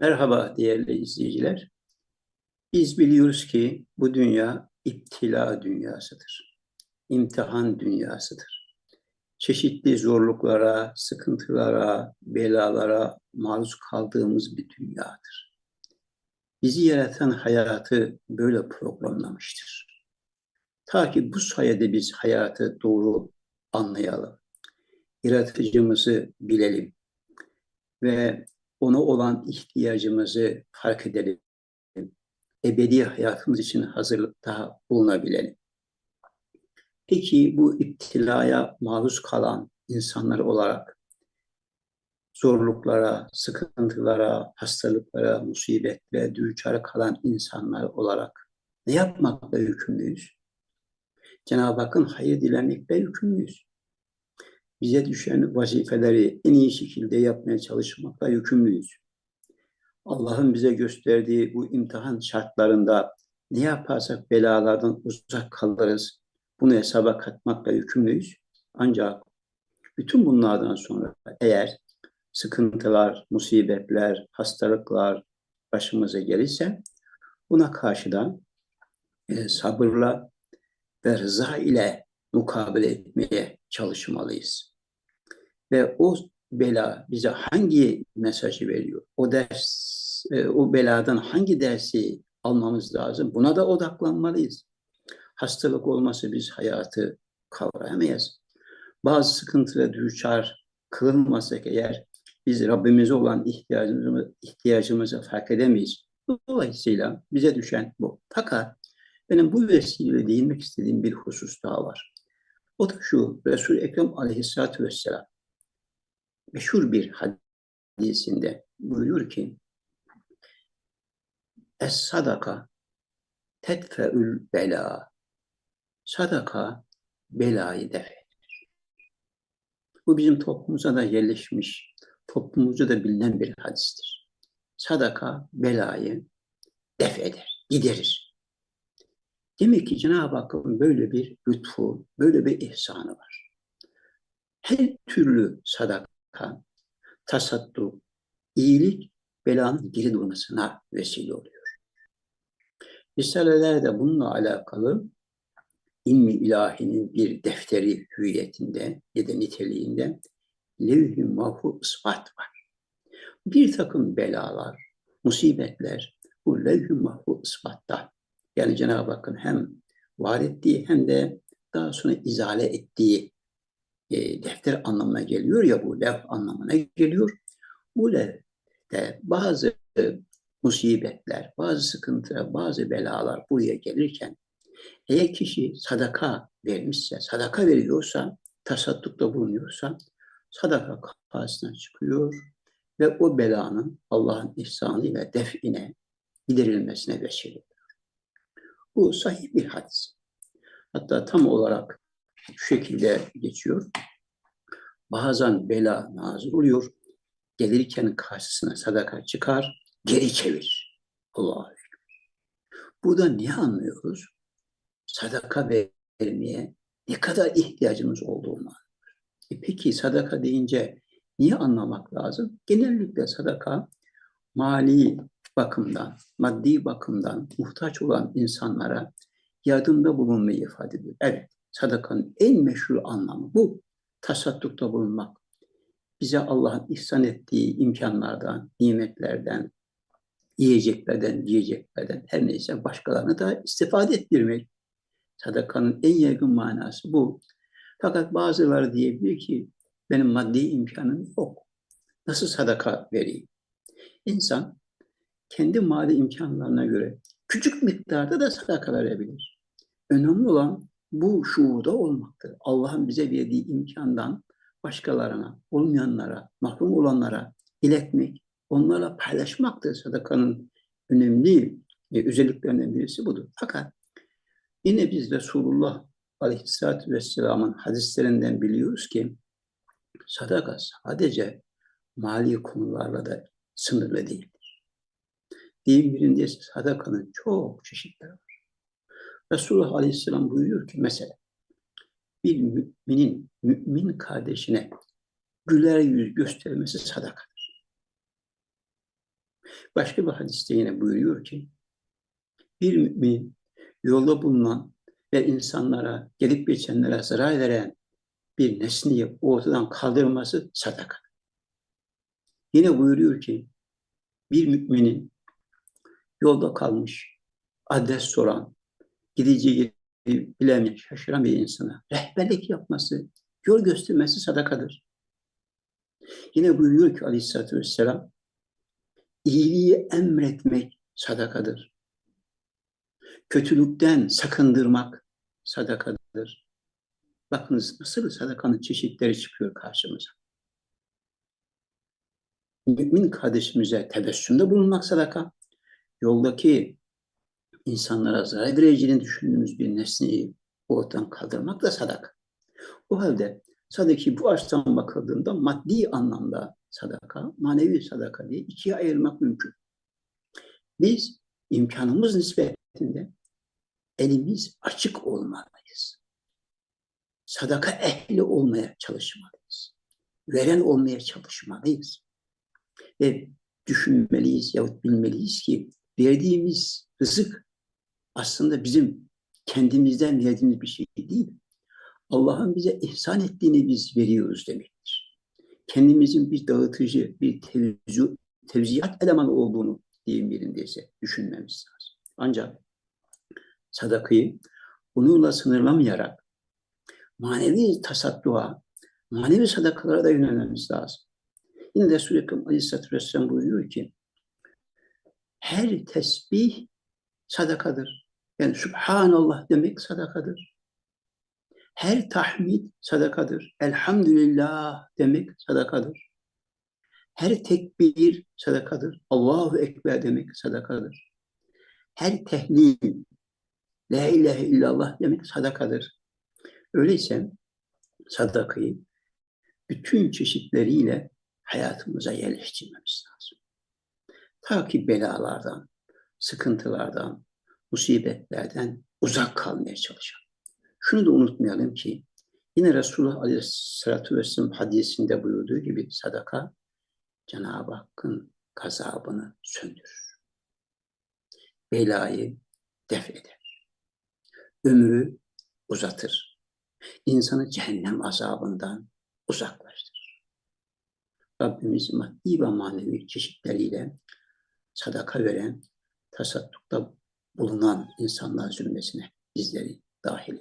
Merhaba değerli izleyiciler. Biz biliyoruz ki bu dünya iptila dünyasıdır. İmtihan dünyasıdır. Çeşitli zorluklara, sıkıntılara, belalara maruz kaldığımız bir dünyadır. Bizi yaratan hayatı böyle programlamıştır. Ta ki bu sayede biz hayatı doğru anlayalım. Yaratıcımızı bilelim ve ona olan ihtiyacımızı fark edelim. Ebedi hayatımız için hazırlıkta bulunabilelim. Peki bu iptilaya maruz kalan insanlar olarak zorluklara, sıkıntılara, hastalıklara, musibetlere düçar kalan insanlar olarak ne yapmakla yükümlüyüz? Cenab-ı Hakk'ın hayır dilemekle yükümlüyüz bize düşen vazifeleri en iyi şekilde yapmaya çalışmakla yükümlüyüz. Allah'ın bize gösterdiği bu imtihan şartlarında ne yaparsak belalardan uzak kalırız. Bunu hesaba katmakla yükümlüyüz. Ancak bütün bunlardan sonra eğer sıkıntılar, musibetler, hastalıklar başımıza gelirse buna karşıdan e, sabırla ve rıza ile mukabele etmeye çalışmalıyız. Ve o bela bize hangi mesajı veriyor? O ders, e, o beladan hangi dersi almamız lazım? Buna da odaklanmalıyız. Hastalık olması biz hayatı kavrayamayız. Bazı sıkıntılara düşer kılınmasak eğer biz Rabbimize olan ihtiyacımızı, ihtiyacımızı fark edemeyiz. Dolayısıyla bize düşen bu. Fakat benim bu vesileyle değinmek istediğim bir husus daha var. O da şu, Resul-i Ekrem aleyhissalatü vesselam meşhur bir hadisinde buyuruyor ki Es sadaka tetfeül bela sadaka belayı defeder. Bu bizim toplumumuza da yerleşmiş, toplumumuzda da bilinen bir hadistir. Sadaka belayı def eder, giderir. Demek ki Cenab-ı Hakk'ın böyle bir lütfu, böyle bir ihsanı var. Her türlü sadaka kan, tasadduk, iyilik belanın geri durmasına vesile oluyor. Risalelerde bununla alakalı ilmi ilahinin bir defteri hüviyetinde ya da niteliğinde levh-i mahfuz ispat var. Bir takım belalar, musibetler bu levh-i mahfuz ispatta yani Cenab-ı Hakk'ın hem var ettiği hem de daha sonra izale ettiği e, defter anlamına geliyor ya bu lef anlamına geliyor. Bu lefte bazı musibetler, bazı sıkıntılar, bazı belalar buraya gelirken eğer kişi sadaka vermişse, sadaka veriyorsa, tasaddukta bulunuyorsa sadaka kafasına çıkıyor ve o belanın Allah'ın ihsanıyla define, giderilmesine vesile oluyor. Bu sahih bir hadis. Hatta tam olarak şu şekilde geçiyor. Bazen bela nazır oluyor. Gelirken karşısına sadaka çıkar, geri çevir. Allah'a Burada ne anlıyoruz? Sadaka vermeye ne kadar ihtiyacımız olduğunu e peki sadaka deyince niye anlamak lazım? Genellikle sadaka mali bakımdan, maddi bakımdan muhtaç olan insanlara yardımda bulunmayı ifade ediyor. Evet, sadakanın en meşhur anlamı bu. Tasaddukta bulunmak. Bize Allah'ın ihsan ettiği imkanlardan, nimetlerden, yiyeceklerden, diyeceklerden her neyse başkalarına da istifade ettirmek. Sadakanın en yaygın manası bu. Fakat bazıları diyebilir ki benim maddi imkanım yok. Nasıl sadaka vereyim? İnsan kendi mali imkanlarına göre küçük miktarda da sadaka verebilir. Önemli olan bu şuurda olmaktır. Allah'ın bize verdiği imkandan başkalarına, olmayanlara, mahrum olanlara iletmek, onlarla paylaşmaktır sadakanın önemli e, özelliklerinden birisi budur. Fakat yine biz Resulullah Aleyhisselatü Vesselam'ın hadislerinden biliyoruz ki sadaka sadece mali konularla da sınırlı değildir. Deyim birinde sadakanın çok çeşitleri var. Resulullah Aleyhisselam buyuruyor ki mesela bir müminin mümin kardeşine güler yüz göstermesi sadakadır. Başka bir hadiste yine buyuruyor ki bir mümin yolda bulunan ve insanlara, gelip geçenlere zarar veren bir nesneyi ortadan kaldırması sadaka. Yine buyuruyor ki bir müminin yolda kalmış, adres soran, yeri bilemeyen, şaşıran bir insana rehberlik yapması, yol göstermesi sadakadır. Yine buyuruyor ki aleyhissalatü vesselam, iyiliği emretmek sadakadır. Kötülükten sakındırmak sadakadır. Bakınız nasıl sadakanın çeşitleri çıkıyor karşımıza. Mümin kardeşimize tebessümde bulunmak sadaka. Yoldaki insanlara zarar vereceğini düşündüğümüz bir nesneyi ortadan kaldırmak da sadaka. O halde sadaki bu açıdan bakıldığında maddi anlamda sadaka, manevi sadaka diye ikiye ayırmak mümkün. Biz imkanımız nispetinde elimiz açık olmalıyız. Sadaka ehli olmaya çalışmalıyız. Veren olmaya çalışmalıyız. Ve düşünmeliyiz yahut bilmeliyiz ki verdiğimiz rızık aslında bizim kendimizden verdiğimiz bir şey değil. Allah'ın bize ihsan ettiğini biz veriyoruz demektir. Kendimizin bir dağıtıcı, bir tevzi, tevziyat elemanı olduğunu diyeyim yerindeyse düşünmemiz lazım. Ancak sadakayı bununla sınırlamayarak manevi tasadduğa, manevi sadakalara da yönelmemiz lazım. Yine Resul-i Ekrem Aleyhisselatü Vesselam buyuruyor ki her tesbih sadakadır. Yani Subhanallah demek sadakadır. Her tahmid sadakadır. Elhamdülillah demek sadakadır. Her tekbir sadakadır. Allahu Ekber demek sadakadır. Her tehlil, La ilahe illallah demek sadakadır. Öyleyse sadakayı bütün çeşitleriyle hayatımıza yerleştirmemiz lazım. Ta ki belalardan, sıkıntılardan, musibetlerden uzak kalmaya çalışalım. Şunu da unutmayalım ki yine Resulullah Aleyhisselatü Vesselam hadisinde buyurduğu gibi sadaka Cenab-ı Hakk'ın gazabını söndürür. Belayı def eder. Ömrü uzatır. İnsanı cehennem azabından uzaklaştırır. Rabbimiz maddi ve manevi çeşitleriyle sadaka veren, tasaddukta bulunan insanlar zümresine bizleri dahil